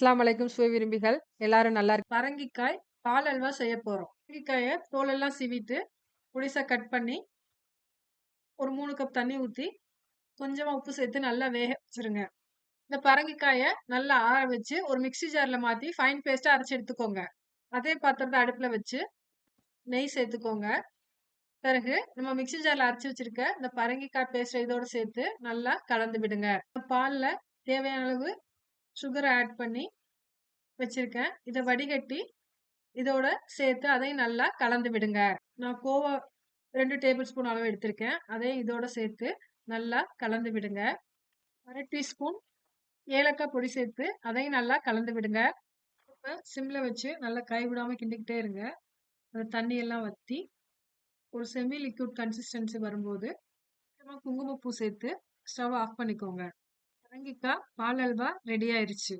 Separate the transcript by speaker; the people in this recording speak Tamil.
Speaker 1: அஸ்லாம் அலைக்கும் சுவை விரும்பிகள். எல்லாரும் நல்லா இருக்கு பரங்கிக்காய் பால் அல்வா செய்ய போறோம். பரங்கிக்காயை தோலெல்லாம் சீவிட்டு புடிசா கட் பண்ணி ஒரு மூணு கப் தண்ணி ஊற்றி கொஞ்சமா உப்பு சேர்த்து நல்லா வேக வச்சிருங்க. இந்த பரங்கிக்காயை நல்லா ஆற வச்சு ஒரு மிக்ஸி ஜார்ல மாத்தி ஃபைன் பேஸ்டா அரைச்சு எடுத்துக்கோங்க. அதே பாத்திரத்தை அடுப்புல வச்சு நெய் சேர்த்துக்கோங்க. பிறகு நம்ம மிக்ஸி ஜார்ல அரைச்சு வச்சிருக்க இந்த பரங்கிக்காய் பேஸ்ட் இதோட சேர்த்து நல்லா கலந்து விடுங்க. பால்ல தேவையான அளவு சுகரை ஆட் பண்ணி வச்சிருக்கேன். இதை வடிகட்டி இதோட சேர்த்து அதையும் நல்லா கலந்து விடுங்க. நான் கோவா ரெண்டு டேபிள் ஸ்பூன் அளவு எடுத்திருக்கேன். அதையும் இதோட சேர்த்து நல்லா கலந்து விடுங்க. அரை டீஸ்பூன் ஏலக்காய் பொடி சேர்த்து அதையும் நல்லா கலந்து விடுங்க. இப்போ சிம்மில் வச்சு நல்லா கைவிடாமல் கிண்டிக்கிட்டே இருங்க. அந்த தண்ணியெல்லாம் வற்றி ஒரு செமி லிக்விட் கன்சிஸ்டன்சி வரும்போது குங்குமப்பூ சேர்த்து ஸ்டவ் ஆஃப் பண்ணிக்கோங்க. பரங்கிக்காய் பால் அல்வா ரெடி ஆயிருச்சு.